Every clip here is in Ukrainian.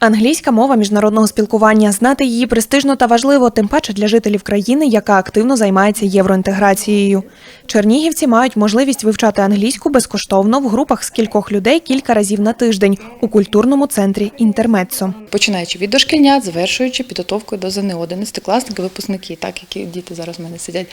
Англійська мова міжнародного спілкування. Знати її престижно та важливо, тим паче для жителів країни, яка активно займається євроінтеграцією. Чернігівці мають можливість вивчати англійську безкоштовно в групах з кількох людей кілька разів на тиждень у культурному центрі Інтермеццо. починаючи від дошкільнят, завершуючи підготовкою до ЗНО, 11-класники, випускники, так які діти зараз в мене сидять.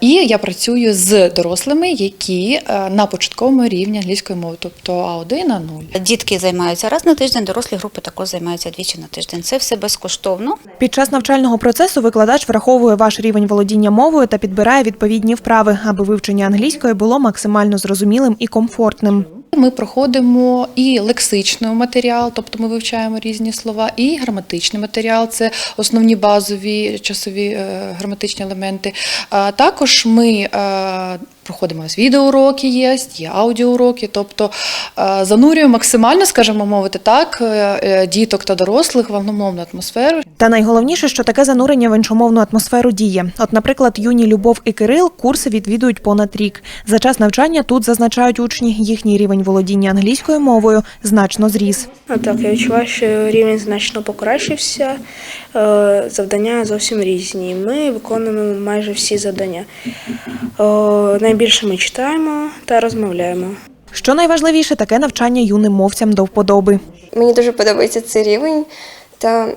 І я працюю з дорослими, які на початковому рівні англійської мови, тобто А1 А0. Дітки займаються раз на тиждень, дорослі групи також займаються двічі на тиждень. Це все безкоштовно. Під час навчального процесу викладач враховує ваш рівень володіння мовою та підбирає відповідні вправи, аби вивчення англійської було максимально зрозумілим і комфортним. Ми проходимо і лексичний матеріал, тобто ми вивчаємо різні слова, і граматичний матеріал це основні базові часові е, граматичні елементи. А також ми е, проходимо відеоуроки, є, є аудіоуроки, тобто е, занурюємо максимально, скажімо мовити так, діток та дорослих в англомовну атмосферу. Та найголовніше, що таке занурення в іншомовну атмосферу діє. От, наприклад, юні Любов і Кирил курси відвідують понад рік. За час навчання тут зазначають учні, їхній рівень володіння англійською мовою значно зріс. А так, я відчуваю, що рівень значно покращився. Е, Завдання зовсім різні. Ми виконуємо майже всі завдання. Е, Найбільше ми читаємо та розмовляємо. Що найважливіше, таке навчання юним мовцям до вподоби. Мені дуже подобається цей рівень, та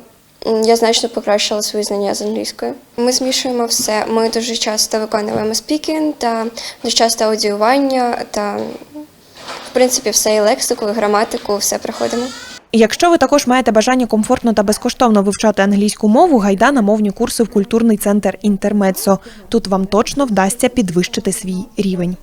я значно покращила свої знання з англійської. Ми змішуємо все. Ми дуже часто виконуємо спікінг та дуже часто аудіювання та, принципі, все і лексику, і граматику, все проходимо. Якщо ви також маєте бажання комфортно та безкоштовно вивчати англійську мову, гайда на мовні курси в культурний центр Інтермецо. Тут вам точно вдасться підвищити свій рівень.